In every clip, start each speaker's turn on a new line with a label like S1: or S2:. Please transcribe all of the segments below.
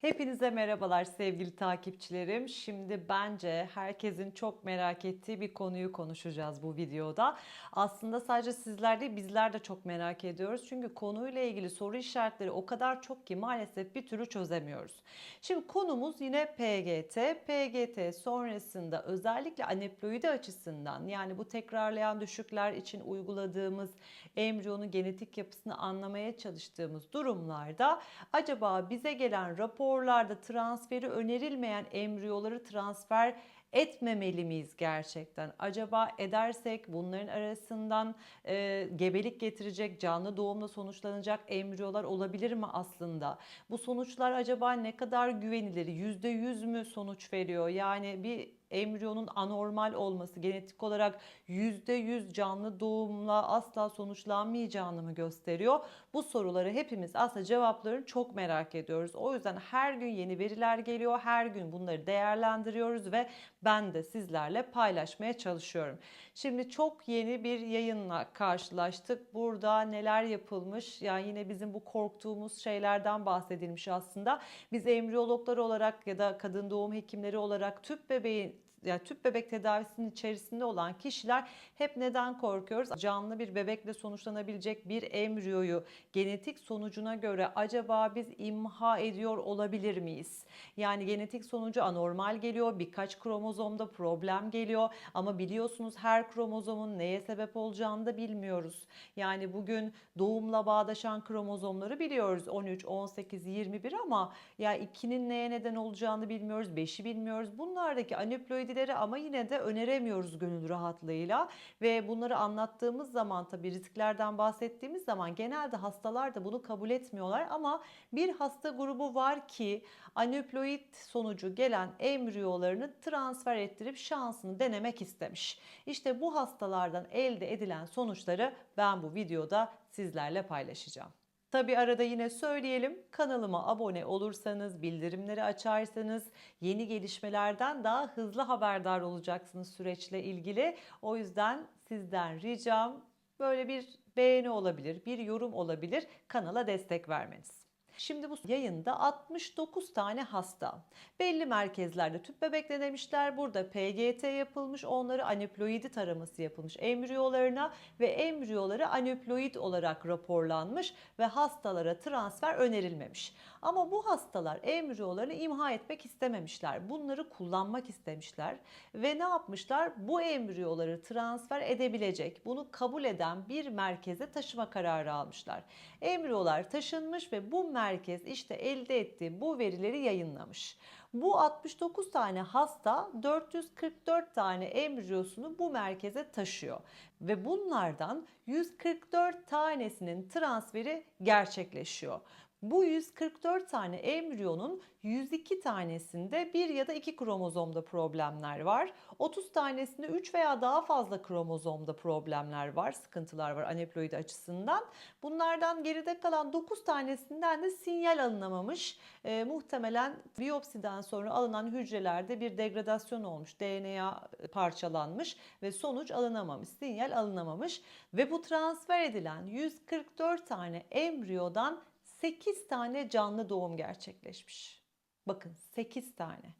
S1: Hepinize merhabalar sevgili takipçilerim. Şimdi bence herkesin çok merak ettiği bir konuyu konuşacağız bu videoda. Aslında sadece sizler değil bizler de çok merak ediyoruz. Çünkü konuyla ilgili soru işaretleri o kadar çok ki maalesef bir türlü çözemiyoruz. Şimdi konumuz yine PGT. PGT sonrasında özellikle aneploidi açısından yani bu tekrarlayan düşükler için uyguladığımız embriyonun genetik yapısını anlamaya çalıştığımız durumlarda acaba bize gelen raporlarda transferi önerilmeyen embriyoları transfer etmemeli miyiz gerçekten? Acaba edersek bunların arasından e, gebelik getirecek, canlı doğumla sonuçlanacak embriyolar olabilir mi aslında? Bu sonuçlar acaba ne kadar güvenilir? %100 mü sonuç veriyor? Yani bir embriyonun anormal olması genetik olarak %100 canlı doğumla asla sonuçlanmayacağını mı gösteriyor? Bu soruları hepimiz aslında cevaplarını çok merak ediyoruz. O yüzden her gün yeni veriler geliyor. Her gün bunları değerlendiriyoruz ve ben de sizlerle paylaşmaya çalışıyorum. Şimdi çok yeni bir yayınla karşılaştık. Burada neler yapılmış? Yani yine bizim bu korktuğumuz şeylerden bahsedilmiş aslında. Biz embriyologlar olarak ya da kadın doğum hekimleri olarak tüp bebeğin yani tüp bebek tedavisinin içerisinde olan kişiler hep neden korkuyoruz? Canlı bir bebekle sonuçlanabilecek bir embriyoyu genetik sonucuna göre acaba biz imha ediyor olabilir miyiz? Yani genetik sonucu anormal geliyor, birkaç kromozomda problem geliyor ama biliyorsunuz her kromozomun neye sebep olacağını da bilmiyoruz. Yani bugün doğumla bağdaşan kromozomları biliyoruz 13, 18, 21 ama ya 2'nin neye neden olacağını bilmiyoruz, 5'i bilmiyoruz. Bunlardaki anüploid kredileri ama yine de öneremiyoruz gönül rahatlığıyla ve bunları anlattığımız zaman tabii risklerden bahsettiğimiz zaman genelde hastalar da bunu kabul etmiyorlar ama bir hasta grubu var ki anüploid sonucu gelen embriyolarını transfer ettirip şansını denemek istemiş. İşte bu hastalardan elde edilen sonuçları ben bu videoda sizlerle paylaşacağım. Tabi arada yine söyleyelim kanalıma abone olursanız, bildirimleri açarsanız yeni gelişmelerden daha hızlı haberdar olacaksınız süreçle ilgili. O yüzden sizden ricam böyle bir beğeni olabilir, bir yorum olabilir kanala destek vermeniz. Şimdi bu yayında 69 tane hasta. Belli merkezlerde tüp bebek denemişler. Burada PGT yapılmış. Onları anüploidi taraması yapılmış embriyolarına ve embriyoları anüploid olarak raporlanmış ve hastalara transfer önerilmemiş. Ama bu hastalar embriyolarını imha etmek istememişler. Bunları kullanmak istemişler ve ne yapmışlar? Bu embriyoları transfer edebilecek, bunu kabul eden bir merkeze taşıma kararı almışlar. Embriyolar taşınmış ve bu merkez merkez işte elde ettiği bu verileri yayınlamış. Bu 69 tane hasta 444 tane embriyosunu bu merkeze taşıyor ve bunlardan 144 tanesinin transferi gerçekleşiyor. Bu 144 tane embriyonun 102 tanesinde bir ya da iki kromozomda problemler var. 30 tanesinde 3 veya daha fazla kromozomda problemler var, sıkıntılar var aneploid açısından. Bunlardan geride kalan 9 tanesinden de sinyal alınamamış. E, muhtemelen biyopsiden sonra alınan hücrelerde bir degradasyon olmuş, DNA parçalanmış ve sonuç alınamamış, sinyal alınamamış ve bu transfer edilen 144 tane embriyodan 8 tane canlı doğum gerçekleşmiş. Bakın 8 tane.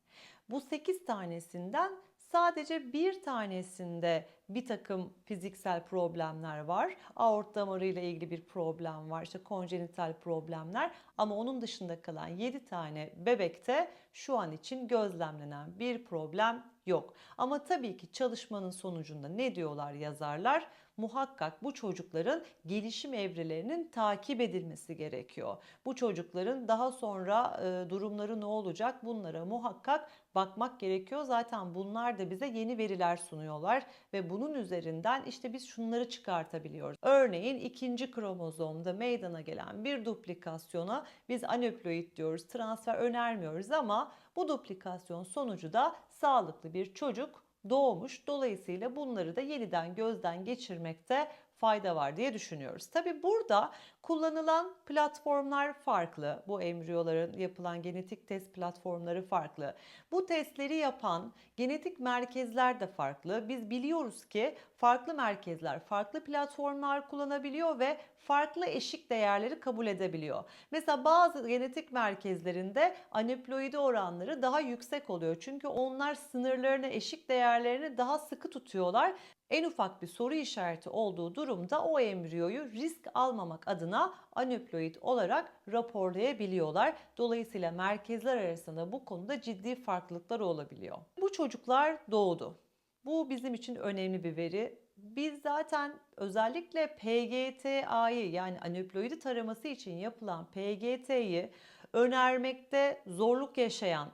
S1: Bu 8 tanesinden sadece bir tanesinde bir takım fiziksel problemler var. Aort damarı ile ilgili bir problem var. İşte konjenital problemler ama onun dışında kalan 7 tane bebekte şu an için gözlemlenen bir problem yok. Ama tabii ki çalışmanın sonucunda ne diyorlar yazarlar? Muhakkak bu çocukların gelişim evrelerinin takip edilmesi gerekiyor. Bu çocukların daha sonra e, durumları ne olacak bunlara muhakkak bakmak gerekiyor. Zaten bunlar da bize yeni veriler sunuyorlar ve bunun üzerinden işte biz şunları çıkartabiliyoruz. Örneğin ikinci kromozomda meydana gelen bir duplikasyona biz anöploid diyoruz, transfer önermiyoruz ama bu duplikasyon sonucu da sağlıklı bir çocuk doğmuş. Dolayısıyla bunları da yeniden gözden geçirmekte fayda var diye düşünüyoruz. Tabi burada Kullanılan platformlar farklı. Bu embriyoların yapılan genetik test platformları farklı. Bu testleri yapan genetik merkezler de farklı. Biz biliyoruz ki farklı merkezler farklı platformlar kullanabiliyor ve farklı eşik değerleri kabul edebiliyor. Mesela bazı genetik merkezlerinde aneuploidi oranları daha yüksek oluyor. Çünkü onlar sınırlarını, eşik değerlerini daha sıkı tutuyorlar. En ufak bir soru işareti olduğu durumda o embriyoyu risk almamak adına aneuploid olarak raporlayabiliyorlar. Dolayısıyla merkezler arasında bu konuda ciddi farklılıklar olabiliyor. Bu çocuklar doğdu. Bu bizim için önemli bir veri. Biz zaten özellikle PGT-A'yı yani aneuploidi taraması için yapılan PGT'yi önermekte zorluk yaşayan,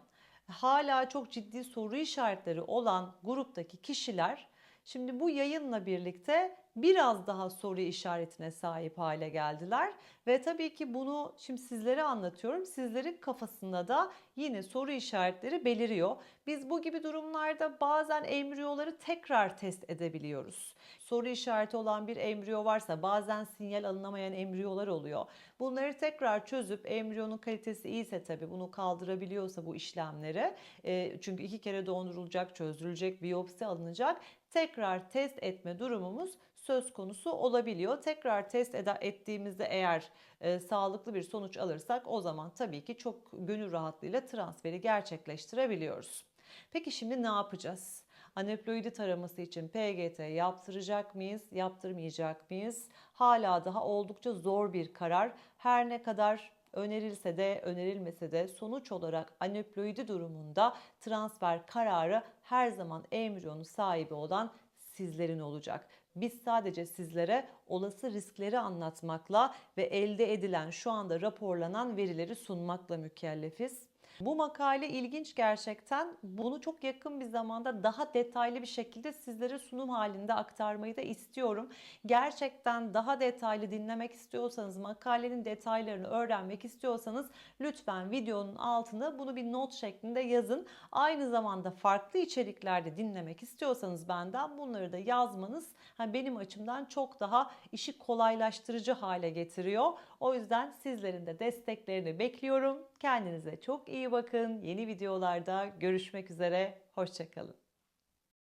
S1: hala çok ciddi soru işaretleri olan gruptaki kişiler şimdi bu yayınla birlikte biraz daha soru işaretine sahip hale geldiler ve tabii ki bunu şimdi sizlere anlatıyorum. Sizlerin kafasında da yine soru işaretleri beliriyor. Biz bu gibi durumlarda bazen embriyoları tekrar test edebiliyoruz. Soru işareti olan bir embriyo varsa bazen sinyal alınamayan embriyolar oluyor. Bunları tekrar çözüp embriyonun kalitesi iyiyse tabii bunu kaldırabiliyorsa bu işlemleri e, çünkü iki kere dondurulacak, çözdürülecek, biyopsi alınacak tekrar test etme durumumuz söz konusu olabiliyor. Tekrar test ed- ettiğimizde eğer e, sağlıklı bir sonuç alırsak o zaman tabii ki çok gönül rahatlığıyla transferi gerçekleştirebiliyoruz. Peki şimdi ne yapacağız? Aneuploidi taraması için PGT yaptıracak mıyız, yaptırmayacak mıyız? Hala daha oldukça zor bir karar. Her ne kadar önerilse de önerilmese de sonuç olarak aneuploidi durumunda transfer kararı her zaman embriyonun sahibi olan sizlerin olacak. Biz sadece sizlere olası riskleri anlatmakla ve elde edilen şu anda raporlanan verileri sunmakla mükellefiz. Bu makale ilginç gerçekten. Bunu çok yakın bir zamanda daha detaylı bir şekilde sizlere sunum halinde aktarmayı da istiyorum. Gerçekten daha detaylı dinlemek istiyorsanız, makalenin detaylarını öğrenmek istiyorsanız lütfen videonun altına bunu bir not şeklinde yazın. Aynı zamanda farklı içeriklerde dinlemek istiyorsanız benden bunları da yazmanız benim açımdan çok daha işi kolaylaştırıcı hale getiriyor. O yüzden sizlerin de desteklerini bekliyorum. Kendinize çok iyi bakın. Yeni videolarda görüşmek üzere. Hoşçakalın.